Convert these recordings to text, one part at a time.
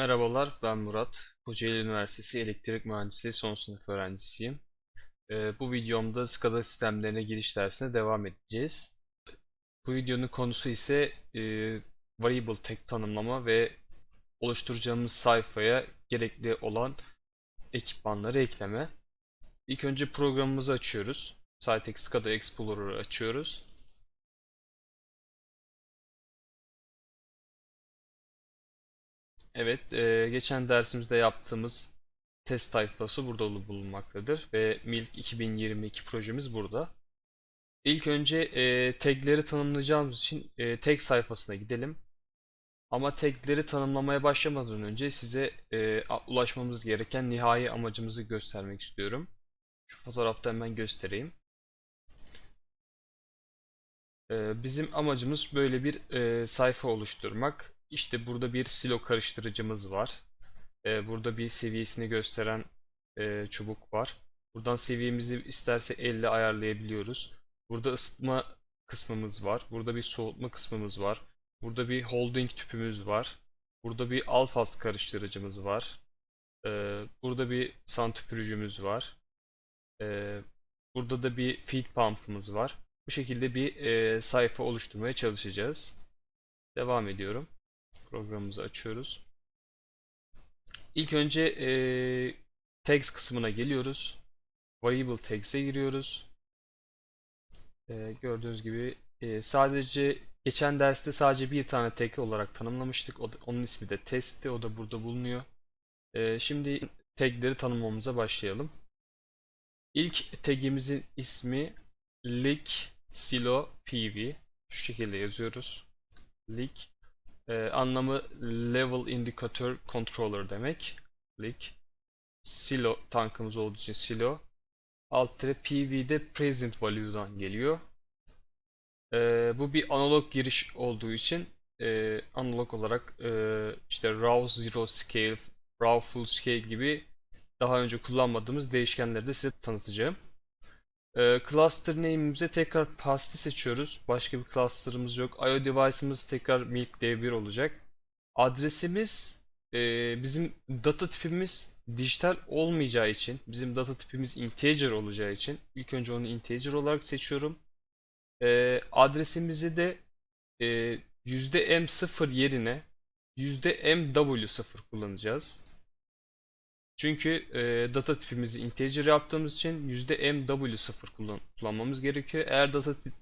Merhabalar, ben Murat. Kocaeli Üniversitesi Elektrik Mühendisliği son sınıf öğrencisiyim. Ee, bu videomda SCADA sistemlerine giriş dersine devam edeceğiz. Bu videonun konusu ise e, Variable Tek tanımlama ve oluşturacağımız sayfaya gerekli olan ekipmanları ekleme. İlk önce programımızı açıyoruz. Sitex SCADA Explorer'ı açıyoruz. Evet, e, geçen dersimizde yaptığımız test sayfası burada bulunmaktadır ve Milk 2022 projemiz burada. İlk önce e, tagleri tanımlayacağımız için e, tag sayfasına gidelim. Ama tagleri tanımlamaya başlamadan önce size e, ulaşmamız gereken nihai amacımızı göstermek istiyorum. Şu fotoğrafta hemen göstereyim. E, bizim amacımız böyle bir e, sayfa oluşturmak. İşte burada bir silo karıştırıcımız var. Ee, burada bir seviyesini gösteren e, çubuk var. Buradan seviyemizi isterse elle ayarlayabiliyoruz. Burada ısıtma kısmımız var. Burada bir soğutma kısmımız var. Burada bir holding tüpümüz var. Burada bir alfast karıştırıcımız var. Ee, burada bir santrifüjümüz var. Ee, burada da bir feed pump'ımız var. Bu şekilde bir e, sayfa oluşturmaya çalışacağız. Devam ediyorum. Programımızı açıyoruz. İlk önce e, tags kısmına geliyoruz. Variable tags'e giriyoruz. E, gördüğünüz gibi e, sadece geçen derste sadece bir tane tag olarak tanımlamıştık. O da- onun ismi de testti. O da burada bulunuyor. E, şimdi tagleri tanımlamamıza başlayalım. İlk tagimizin ismi leak silo pv. Şu şekilde yazıyoruz. Leak ee, anlamı Level Indicator Controller demek. Leak. Silo tankımız olduğu için silo. Alt tire PV'de Present Value'dan geliyor. Ee, bu bir analog giriş olduğu için e, analog olarak e, işte raw zero scale, raw full scale gibi daha önce kullanmadığımız değişkenleri de size tanıtacağım. Ee, cluster name'imize tekrar pasti seçiyoruz. Başka bir cluster'ımız yok. IO device'ımız tekrar milk d1 olacak. Adresimiz e, bizim data tipimiz dijital olmayacağı için, bizim data tipimiz integer olacağı için ilk önce onu integer olarak seçiyorum. Ee, adresimizi de e, %m0 yerine %mw0 kullanacağız. Çünkü e, data tipimizi integer yaptığımız için %mw0 kullan kullanmamız gerekiyor. Eğer data tip-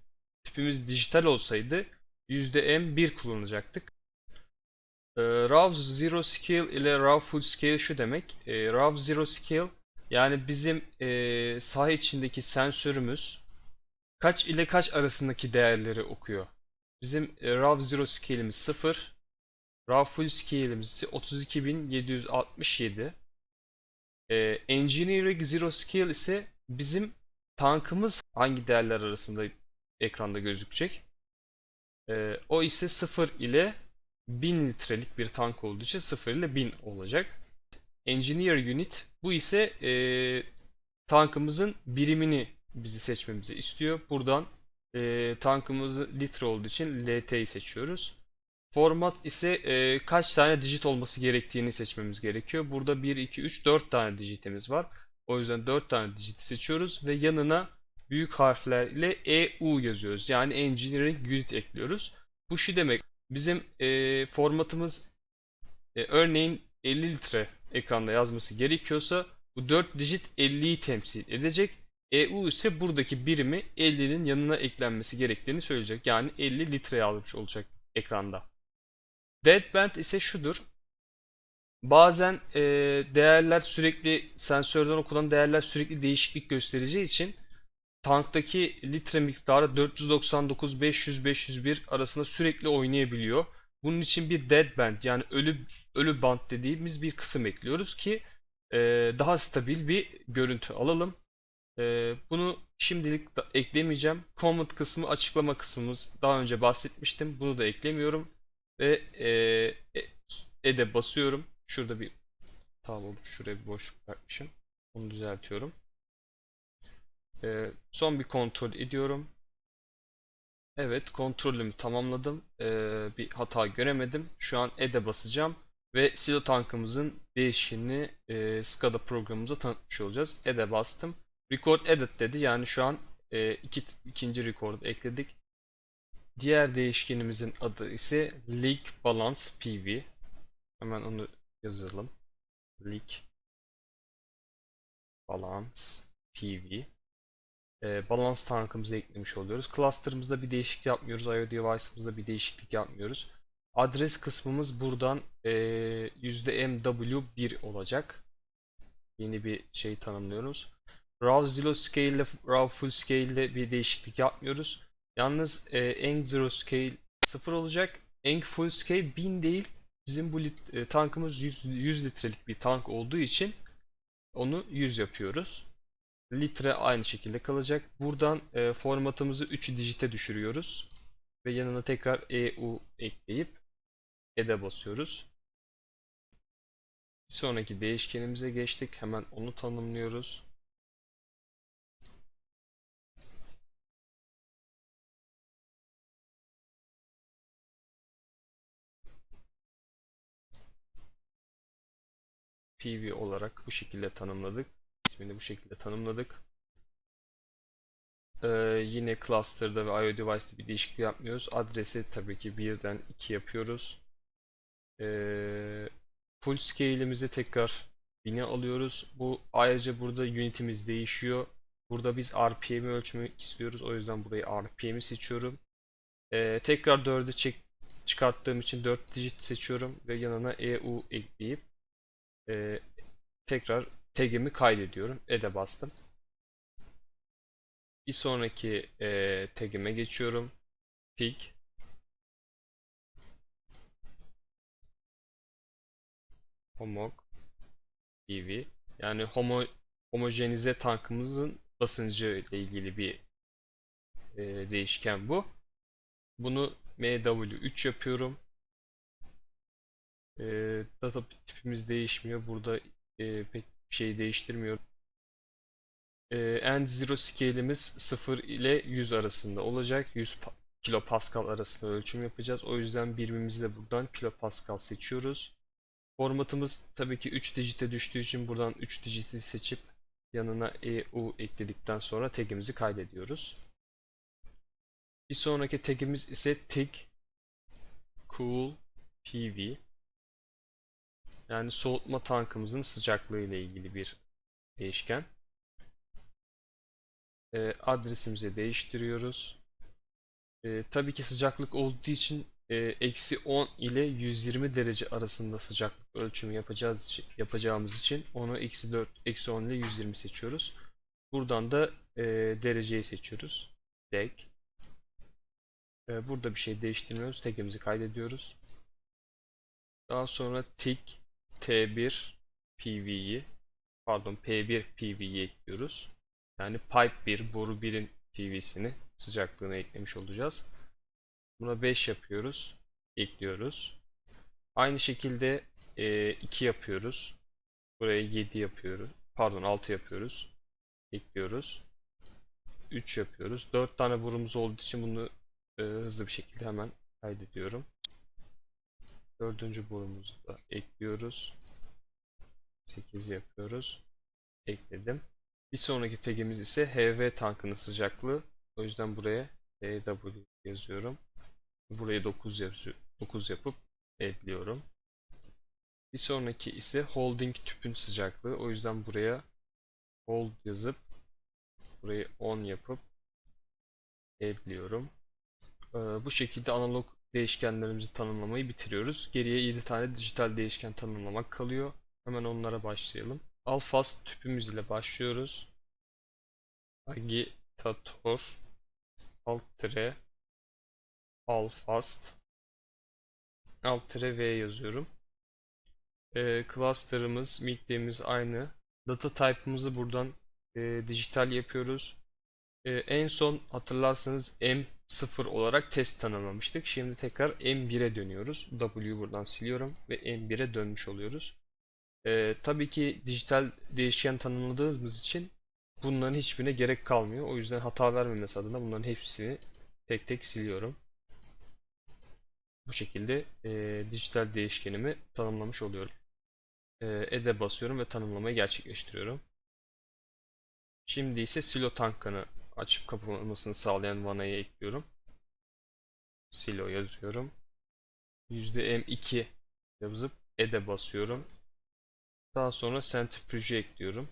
tipimiz dijital olsaydı %m1 kullanacaktık. E, raw zero scale ile raw full scale şu demek. E, raw zero scale yani bizim e, saha içindeki sensörümüz kaç ile kaç arasındaki değerleri okuyor. Bizim e, raw zero scale'imiz 0. Raw full scale'imiz ise 32767. Ee, Engineering Zero Scale ise bizim tankımız hangi değerler arasında ekranda gözükecek. Ee, o ise 0 ile 1000 litrelik bir tank olduğu için 0 ile 1000 olacak. Engineer Unit bu ise e, tankımızın birimini bizi seçmemizi istiyor. Buradan e, tankımız litre olduğu için LT'yi seçiyoruz. Format ise e, kaç tane dijit olması gerektiğini seçmemiz gerekiyor. Burada 1, 2, 3, 4 tane dijitimiz var. O yüzden 4 tane dijiti seçiyoruz ve yanına büyük harflerle EU yazıyoruz. Yani Engineering Unit ekliyoruz. Bu şu demek. Bizim e, formatımız e, örneğin 50 litre ekranda yazması gerekiyorsa bu 4 dijit 50'yi temsil edecek. EU ise buradaki birimi 50'nin yanına eklenmesi gerektiğini söyleyecek. Yani 50 litre yazmış olacak ekranda. Deadband ise şudur. Bazen e, değerler sürekli sensörden okunan değerler sürekli değişiklik göstereceği için tanktaki litre miktarı 499 500 501 arasında sürekli oynayabiliyor. Bunun için bir deadband yani ölü ölü band dediğimiz bir kısım ekliyoruz ki e, daha stabil bir görüntü alalım. E, bunu şimdilik eklemeyeceğim. Comment kısmı açıklama kısmımız daha önce bahsetmiştim. Bunu da eklemiyorum. Ve e, e, E'de basıyorum. Şurada bir hata olmuş. Şuraya bir boşluk bırakmışım. Onu düzeltiyorum. E, son bir kontrol ediyorum. Evet kontrolümü tamamladım. E, bir hata göremedim. Şu an E'de basacağım. Ve silo tankımızın değişkenini e, SCADA programımıza tanıtmış olacağız. Add'e bastım. Record edit dedi. Yani şu an e, iki, ikinci record ekledik. Diğer değişkenimizin adı ise Leak Balance PV. Hemen onu yazalım. Leak Balance PV. E, balance tankımızı eklemiş oluyoruz. Cluster'ımızda bir değişiklik yapmıyoruz. IO device'ımızda bir değişiklik yapmıyoruz. Adres kısmımız buradan e, %MW1 olacak. Yeni bir şey tanımlıyoruz. RAW Zero Scale ile RAW Full Scale ile bir değişiklik yapmıyoruz. Yalnız e, Eng Zero Scale 0 olacak. Eng Full Scale 1000 değil. Bizim bu lit- e, tankımız 100, 100 litrelik bir tank olduğu için onu 100 yapıyoruz. Litre aynı şekilde kalacak. Buradan e, formatımızı 3 dijite düşürüyoruz. Ve yanına tekrar EU ekleyip Add'e basıyoruz. Bir sonraki değişkenimize geçtik. Hemen onu tanımlıyoruz. PV olarak bu şekilde tanımladık. İsmini bu şekilde tanımladık. Ee, yine cluster'da ve IO device'da bir değişiklik yapmıyoruz. Adresi tabii ki 1'den 2 yapıyoruz. Ee, full scale'imizi tekrar 1000'e alıyoruz. Bu ayrıca burada unity'miz değişiyor. Burada biz RPM'i ölçmek istiyoruz. O yüzden burayı RPM'i seçiyorum. Ee, tekrar 4'ü çek çıkarttığım için 4 digit seçiyorum ve yanına EU ekleyip e, tekrar tag'imi kaydediyorum. Add'e bastım. Bir sonraki e, tag'ime geçiyorum. Pig. Homog. PV. Yani homo, homojenize tankımızın basıncı ile ilgili bir e, değişken bu. Bunu MW3 yapıyorum. E, data tipimiz değişmiyor. Burada e, pek bir şey değiştirmiyorum. E, end zero scale'imiz 0 ile 100 arasında olacak. 100 pa- kilopascal arasında ölçüm yapacağız. O yüzden birimimizi de buradan kilopascal seçiyoruz. Formatımız tabii ki 3 dijite düştüğü için buradan 3 dijiti seçip yanına EU ekledikten sonra tagimizi kaydediyoruz. Bir sonraki tagimiz ise tag cool PV. Yani soğutma tankımızın sıcaklığı ile ilgili bir değişken. E, adresimizi değiştiriyoruz. E, tabii ki sıcaklık olduğu için e, eksi 10 ile 120 derece arasında sıcaklık ölçümü yapacağız için, yapacağımız için onu eksi 4, eksi 10 ile 120 seçiyoruz. Buradan da e, dereceyi seçiyoruz. Deg. E, burada bir şey değiştirmiyoruz. Tagimizi kaydediyoruz. Daha sonra tik T1 PV'yi pardon P1 PV'yi ekliyoruz. Yani pipe 1, boru 1'in PV'sini sıcaklığını eklemiş olacağız. Buna 5 yapıyoruz. Ekliyoruz. Aynı şekilde 2 yapıyoruz. Buraya 7 yapıyoruz. Pardon 6 yapıyoruz. Ekliyoruz. 3 yapıyoruz. 4 tane borumuz olduğu için bunu e, hızlı bir şekilde hemen kaydediyorum. Dördüncü borumuzu da ekliyoruz. 8 yapıyoruz. Ekledim. Bir sonraki tagimiz ise HV tankının sıcaklığı. O yüzden buraya HW yazıyorum. Buraya 9 yazıyor. 9 yapıp ekliyorum. Bir sonraki ise holding tüpün sıcaklığı. O yüzden buraya hold yazıp burayı 10 yapıp ekliyorum. Ee, bu şekilde analog değişkenlerimizi tanımlamayı bitiriyoruz. Geriye 7 tane dijital değişken tanımlamak kalıyor. Hemen onlara başlayalım. Alfast tüpümüz ile başlıyoruz. Agitator alt tire alfast alt tire v yazıyorum. Ee, cluster'ımız, mid'imiz aynı. Data type'ımızı buradan e, dijital yapıyoruz. Ee, en son hatırlarsanız M0 olarak test tanımlamıştık. Şimdi tekrar M1'e dönüyoruz. W'yu buradan siliyorum ve M1'e dönmüş oluyoruz. Ee, tabii ki dijital değişken tanımladığımız için bunların hiçbirine gerek kalmıyor. O yüzden hata vermemesi adına bunların hepsini tek tek siliyorum. Bu şekilde e, dijital değişkenimi tanımlamış oluyorum. E, Add'e basıyorum ve tanımlamayı gerçekleştiriyorum. Şimdi ise silo tankını açıp kapanmasını sağlayan vanayı ekliyorum. Silo yazıyorum. %M2 yazıp Add'e basıyorum. Daha sonra centrifuge'ü ekliyorum.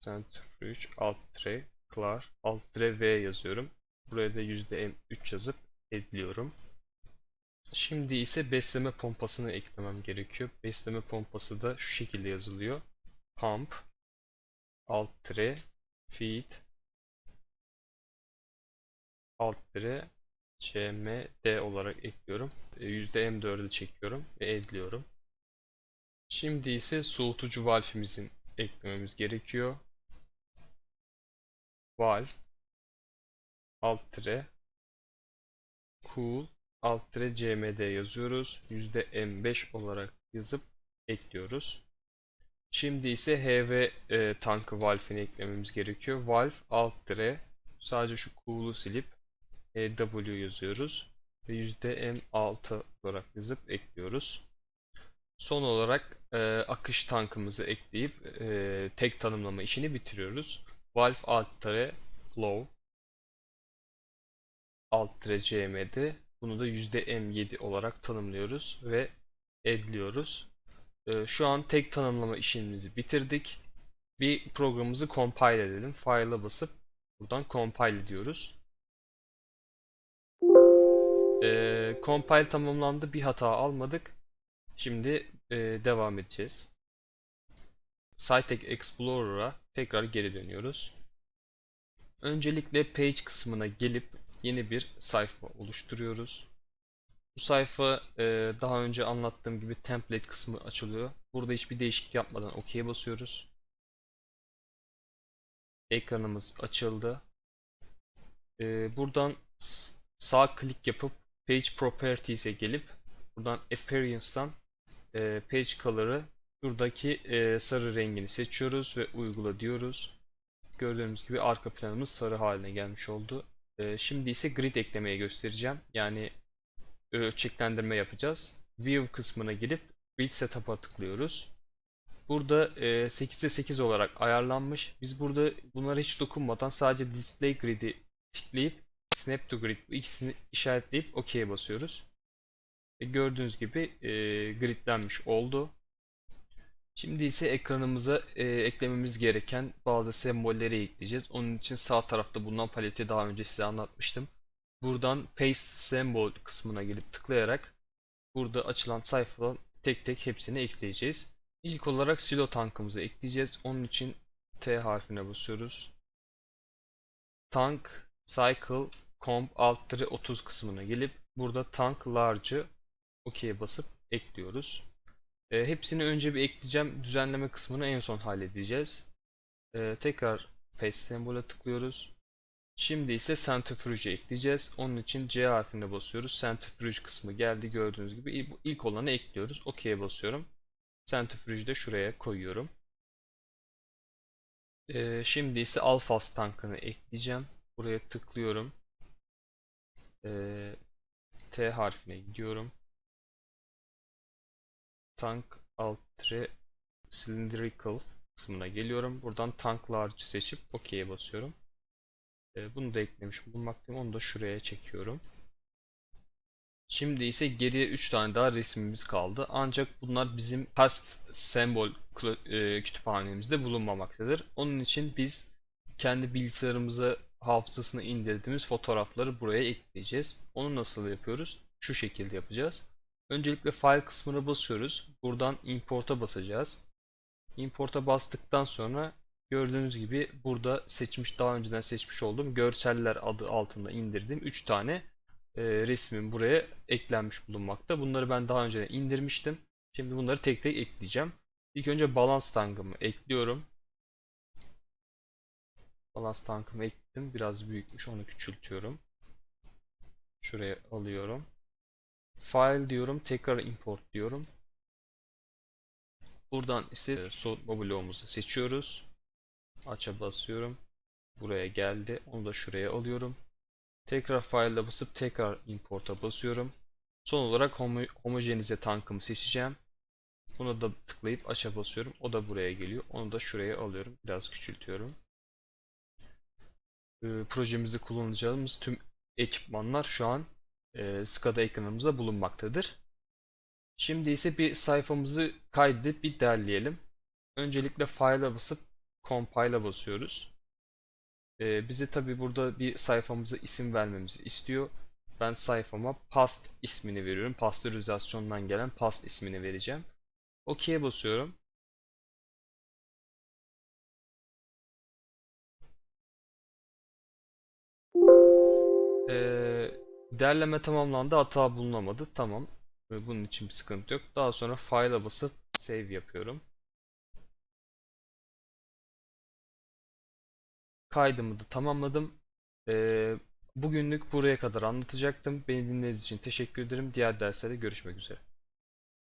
Centrifuge alt tire clear alt tire V yazıyorum. Buraya da %M3 yazıp ekliyorum. Şimdi ise besleme pompasını eklemem gerekiyor. Besleme pompası da şu şekilde yazılıyor. Pump alt tire feed alt tire cmd olarak ekliyorum. E, %M4'ü çekiyorum ve ekliyorum. Şimdi ise soğutucu valfimizin eklememiz gerekiyor. Valve alt tire cool alt tire cmd yazıyoruz. %M5 olarak yazıp ekliyoruz. Şimdi ise HV e, tankı valve'ini eklememiz gerekiyor. Valve alt tire sadece şu cool'u silip W yazıyoruz ve %M6 olarak yazıp ekliyoruz. Son olarak e, akış tankımızı ekleyip e, tek tanımlama işini bitiriyoruz. Valve alt tire flow alt tire cmd bunu da %M7 olarak tanımlıyoruz ve addliyoruz. E, şu an tek tanımlama işimizi bitirdik. Bir programımızı compile edelim. File'a basıp buradan compile diyoruz. E, compile tamamlandı. Bir hata almadık. Şimdi e, devam edeceğiz. Site Explorer'a tekrar geri dönüyoruz. Öncelikle page kısmına gelip yeni bir sayfa oluşturuyoruz. Bu sayfa e, daha önce anlattığım gibi template kısmı açılıyor. Burada hiçbir değişiklik yapmadan OK'ye basıyoruz. Ekranımız açıldı. E, buradan sağ klik yapıp Page Properties'e gelip buradan Appearance'dan e, Page Color'ı şuradaki e, sarı rengini seçiyoruz ve uygula diyoruz. Gördüğünüz gibi arka planımız sarı haline gelmiş oldu. E, şimdi ise grid eklemeye göstereceğim. Yani ölçeklendirme yapacağız. View kısmına girip Grid Setup'a tıklıyoruz. Burada e, 8'e 8 olarak ayarlanmış. Biz burada bunlara hiç dokunmadan sadece Display Grid'i tıklayıp Snap to Grid ikisini işaretleyip OK'ye basıyoruz. Gördüğünüz gibi e, gridlenmiş oldu. Şimdi ise ekranımıza e, eklememiz gereken bazı sembolleri ekleyeceğiz. Onun için sağ tarafta bulunan paleti daha önce size anlatmıştım. Buradan Paste Symbol kısmına gelip tıklayarak burada açılan sayfadan tek tek hepsini ekleyeceğiz. İlk olarak silo tankımızı ekleyeceğiz. Onun için T harfine basıyoruz. Tank Cycle Comp alt 30 kısmına gelip burada Tank Large'ı OK'ye basıp ekliyoruz. E, hepsini önce bir ekleyeceğim. Düzenleme kısmını en son halledeceğiz. E, tekrar Paste sembol'a tıklıyoruz. Şimdi ise Centrifuge'i ekleyeceğiz. Onun için C harfine basıyoruz. Centrifuge kısmı geldi gördüğünüz gibi. ilk olanı ekliyoruz. OK'ye basıyorum. Centrifuge'i de şuraya koyuyorum. E, şimdi ise Alphas tankını ekleyeceğim. Buraya tıklıyorum. E, T harfine gidiyorum tank alt cylindrical kısmına geliyorum. Buradan tank large seçip OK'ye basıyorum. Ee, bunu da eklemiş bulunmaktayım. Onu da şuraya çekiyorum. Şimdi ise geriye 3 tane daha resmimiz kaldı. Ancak bunlar bizim past symbol e, kütüphanemizde bulunmamaktadır. Onun için biz kendi bilgisayarımıza hafızasına indirdiğimiz fotoğrafları buraya ekleyeceğiz. Onu nasıl yapıyoruz? Şu şekilde yapacağız. Öncelikle file kısmına basıyoruz. Buradan import'a basacağız. Import'a bastıktan sonra gördüğünüz gibi burada seçmiş daha önceden seçmiş olduğum görseller adı altında indirdiğim 3 tane e, resmin buraya eklenmiş bulunmakta. Bunları ben daha önce indirmiştim. Şimdi bunları tek tek ekleyeceğim. İlk önce balans tankımı ekliyorum. Balans tankımı ekledim. Biraz büyükmüş. Onu küçültüyorum. Şuraya alıyorum. File diyorum. Tekrar import diyorum. Buradan ise soğutma bloğumuzu seçiyoruz. Aç'a basıyorum. buraya geldi. Onu da şuraya alıyorum. Tekrar file'a basıp tekrar import'a basıyorum. Son olarak homo homojenize tankımı seçeceğim. Buna da tıklayıp aşağı basıyorum. O da buraya geliyor. Onu da şuraya alıyorum. Biraz küçültüyorum. Ee, projemizde kullanacağımız tüm ekipmanlar şu an e, SCADA ekranımızda bulunmaktadır. Şimdi ise bir sayfamızı kaydedip bir derleyelim. Öncelikle file'a basıp compile'a basıyoruz. Ee, bize tabi burada bir sayfamıza isim vermemizi istiyor. Ben sayfama past ismini veriyorum. Pastörizasyondan gelen past ismini vereceğim. OK'ye basıyorum. Derleme tamamlandı. Hata bulunamadı. Tamam. Bunun için bir sıkıntı yok. Daha sonra file'a basıp save yapıyorum. Kaydımı da tamamladım. Ee, bugünlük buraya kadar anlatacaktım. Beni dinlediğiniz için teşekkür ederim. Diğer derslerde görüşmek üzere.